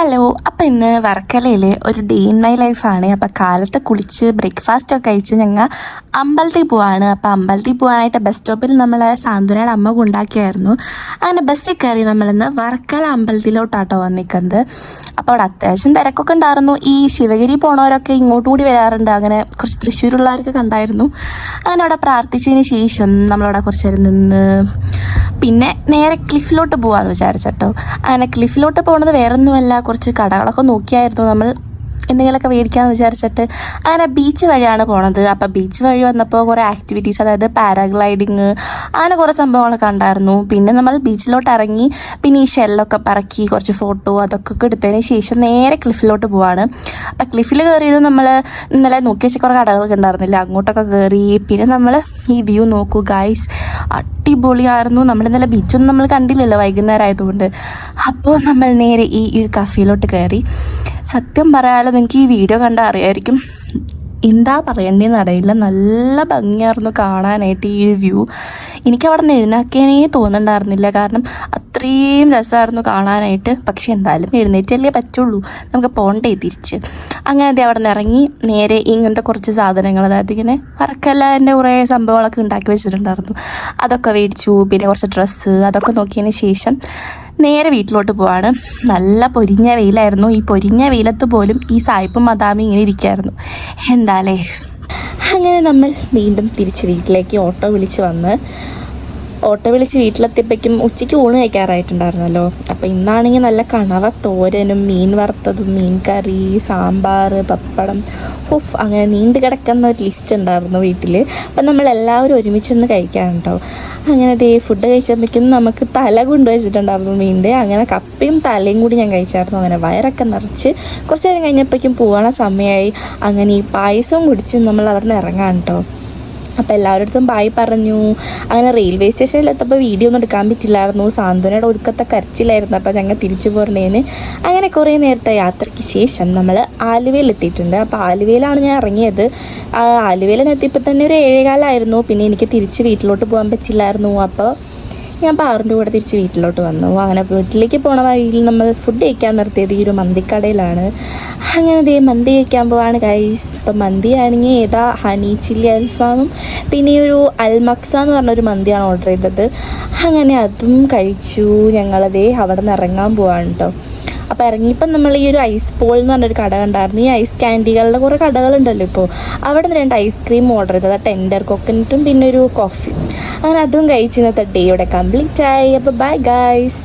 Hello അപ്പം ഇന്ന് വർക്കലയിൽ ഒരു ഡേ ഇൻ മൈ ലൈഫാണ് അപ്പം കാലത്ത് കുളിച്ച് ബ്രേക്ക്ഫാസ്റ്റ് ഒക്കെ കഴിച്ച് ഞങ്ങൾ അമ്പലത്തിൽ പോവാണ്. അപ്പം അമ്പലത്തിൽ പോകാനായിട്ട് ബസ് സ്റ്റോപ്പിൽ നമ്മൾ സാന്ത്വനയുടെ അമ്മ കൊണ്ടാക്കിയായിരുന്നു. അങ്ങനെ ബസ്സിൽ കയറി നമ്മളിന്ന് വർക്കല അമ്പലത്തിലോട്ടാട്ടോ വന്നിക്കുന്നത് അപ്പോൾ അവിടെ അത്യാവശ്യം തിരക്കൊക്കെ ഉണ്ടായിരുന്നു. ഈ ശിവഗിരി പോണവരൊക്കെ ഇങ്ങോട്ട് കൂടി വരാറുണ്ട്. അങ്ങനെ കുറച്ച് തൃശ്ശൂരുള്ളവരൊക്കെ കണ്ടായിരുന്നു. അങ്ങനെ അവിടെ പ്രാർത്ഥിച്ചതിന് ശേഷം നമ്മളവിടെ കുറച്ച് നേരം നിന്ന് പിന്നെ നേരെ ക്ലിഫിലോട്ട് പോകാമെന്ന് വിചാരിച്ചട്ടോ. അങ്ങനെ ക്ലിഫിലോട്ട് പോകുന്നത് വേറൊന്നുമല്ല. കുറച്ച് കടകളൊക്കെ നോക്കിയായിരുന്നു നമ്മൾ. എന്തെങ്കിലുമൊക്കെ മേടിക്കാമെന്ന് വിചാരിച്ചിട്ട് അങ്ങനെ ബീച്ച് വഴിയാണ് പോണത്. അപ്പോൾ ബീച്ച് വഴി വന്നപ്പോൾ കുറേ ആക്ടിവിറ്റീസ് അതായത് പാരാഗ്ലൈഡിങ് അങ്ങനെ കുറേ സംഭവങ്ങളൊക്കെ ഉണ്ടായിരുന്നു പിന്നെ നമ്മൾ ബീച്ചിലോട്ട് ഇറങ്ങി പിന്നെ ഈ ഷെല്ലൊക്കെ പറക്കി കുറച്ച് ഫോട്ടോ അതൊക്കെ എടുത്തതിന് ശേഷം നേരെ ക്ലിഫിലോട്ട് പോവാണ്. അപ്പം ക്ലിഫിൽ കയറിയത് നമ്മൾ ഇന്നലെ നോക്കി വെച്ച കുറേ കടകളൊക്കെ ഉണ്ടായിരുന്നില്ല? അങ്ങോട്ടൊക്കെ കയറി പിന്നെ നമ്മൾ ഈ വ്യൂ നോക്കൂ ഗൈസ് അടിപൊളിയായിരുന്നു. നമ്മൾ ഇന്നലെ ബീച്ചൊന്നും നമ്മൾ കണ്ടില്ലല്ലോ വൈകുന്നേരം ആയതുകൊണ്ട്. അപ്പോൾ നമ്മൾ നേരെ ഈ ഒരു കഫേയിലോട്ട് കയറി സത്യം പറയാലോ നിങ്ങൾക്ക് ഈ വീഡിയോ കണ്ടാൽ അറിയായിരിക്കും. എന്താ പറയേണ്ടതെന്ന് അറിയില്ല. നല്ല ഭംഗിയായിരുന്നു കാണാനായിട്ട് ഈ വ്യൂ. എനിക്ക് അവിടെ നിന്ന് എഴുന്നേക്കാനേ തോന്നുന്നുണ്ടായിരുന്നില്ല. കാരണം അത്രയും രസമായിരുന്നു കാണാനായിട്ട്. പക്ഷെ എന്തായാലും എഴുന്നേറ്റല്ലേ പറ്റുള്ളൂ. നമുക്ക് പോണ്ടേ തിരിച്ച്. അങ്ങനെ അതേ അവിടെ നിന്ന് ഇറങ്ങി. നേരെ ഇങ്ങനത്തെ കുറച്ച് സാധനങ്ങൾ അതായത് ഇങ്ങനെ വറക്കല്ലാന്റെ കുറേ സംഭവങ്ങളൊക്കെ ഉണ്ടാക്കി വെച്ചിട്ടുണ്ടായിരുന്നു. അതൊക്കെ മേടിച്ചു. പിന്നെ കുറച്ച് ഡ്രസ്സ് അതൊക്കെ നോക്കിയതിന് ശേഷം നേരെ വീട്ടിലോട്ട് പോവാണ്. നല്ല പൊരിഞ്ഞ വെയിലായിരുന്നു. ഈ പൊരിഞ്ഞ വെയിലത്ത് പോലും ഈ സായിപ്പും മദാമി ഇങ്ങനെ ഇരിക്കുകയായിരുന്നു എന്താലേ? അങ്ങനെ നമ്മൾ വീണ്ടും തിരിച്ച് വീട്ടിലേക്ക് ഓട്ടോ വിളിച്ച് വന്ന് ഓട്ടോ വിളിച്ച് വീട്ടിലെത്തിയപ്പോഴേക്കും ഉച്ചയ്ക്ക് ഊണ് കഴിക്കാറായിട്ടുണ്ടായിരുന്നല്ലോ. അപ്പോൾ ഇന്നാണെങ്കിൽ നല്ല കണവ തോരനും മീൻ വറുത്തതും മീൻ കറി സാമ്പാർ പപ്പടം. ഉഫ് അങ്ങനെ നീണ്ടു കിടക്കുന്ന ഒരു ലിസ്റ്റ് ഉണ്ടായിരുന്നു വീട്ടിൽ അപ്പം നമ്മൾ എല്ലാവരും ഒരുമിച്ചൊന്ന് കഴിക്കാൻ അങ്ങനെ ദേ ഫുഡ് കഴിച്ചപ്പോഴേക്കും നമുക്ക് തല കൊണ്ടുവച്ചിട്ടുണ്ടായിരുന്നു മീനിന്റെ. അങ്ങനെ കപ്പയും തലയും കൂടി ഞാൻ കഴിച്ചായിരുന്നു. അങ്ങനെ വയറൊക്കെ നിറച്ച് കുറച്ച് നേരം കഴിഞ്ഞപ്പോഴേക്കും പോകണ സമയമായി. അങ്ങനെ ഈ പായസവും കുടിച്ച് നമ്മൾ അവിടെ നിന്ന് ഇറങ്ങാൻ കേട്ടോ അപ്പോൾ എല്ലാവരുടെ ബായ് പറഞ്ഞു. അങ്ങനെ റെയിൽവേ സ്റ്റേഷനിൽ എത്തപ്പോൾ വീഡിയോ ഒന്നും എടുക്കാൻ പറ്റില്ലായിരുന്നു. സാന്ത്വനയുടെ ഒരുക്കത്തെ കരച്ചിലായിരുന്നു. അപ്പോൾ ഞങ്ങൾ തിരിച്ചു പോരണേന് അങ്ങനെ കുറേ നേരത്തെ യാത്രയ്ക്ക് ശേഷം നമ്മൾ ആലുവയിൽ എത്തിയിട്ടുണ്ട്. അപ്പോൾ ആലുവയിലാണ് ഞാൻ ഇറങ്ങിയത്. ആലുവയിൽ എത്തിയപ്പോൾ തന്നെ ഒരു ഏഴേകാലമായിരുന്നു പിന്നെ എനിക്ക് തിരിച്ച് വീട്ടിലോട്ട് പോകാൻ പറ്റില്ലായിരുന്നു. അപ്പോൾ ഞാൻ പാറിന്റെ കൂടെ തിരിച്ച് വീട്ടിലോട്ട് വന്നു. അങ്ങനെ വീട്ടിലേക്ക് പോണ വഴിയിൽ നമ്മൾ ഫുഡ് കഴിക്കാൻ നിർത്തിയത് ഈ ഒരു മന്തിക്കടയിലാണ്. അങ്ങനെ ദേ മന്തി കഴിക്കാൻ പോവാണ് ഗൈസ് ഇപ്പം മന്തി ആണെങ്കിൽ ഏതാ? ഹണി ചില്ലി അൽഫാമും പിന്നെ ഒരു അൽമക്സ എന്ന് പറഞ്ഞൊരു മന്തിയാണ് ഓർഡർ ചെയ്തത്. അങ്ങനെ അതും കഴിച്ചു. ഞങ്ങളതേ അവിടെ നിന്ന് ഇറങ്ങാൻ പോവാണ് കേട്ടോ അപ്പോൾ ഇറങ്ങിയപ്പോൾ നമ്മൾ ഈ ഒരു ഐസ് പോൾ എന്ന് പറഞ്ഞൊരു കട കണ്ടായിരുന്നു. ഈ ഐസ് ക്യാൻഡികളുടെ കുറേ കടകളുണ്ടല്ലോ ഇപ്പോൾ അവിടെ നിന്ന് രണ്ട് ഐസ്ക്രീം ഓർഡർ ചെയ്തത്. ടെൻഡർ കൊക്കനറ്റും പിന്നെ ഒരു കോഫി അങ്ങനെ അതും കഴിച്ച് ഇന്നത്തെ ഡേ ഇവിടെ കംപ്ലീറ്റ് ആയി. അപ്പോൾ ബൈ ഗൈസ്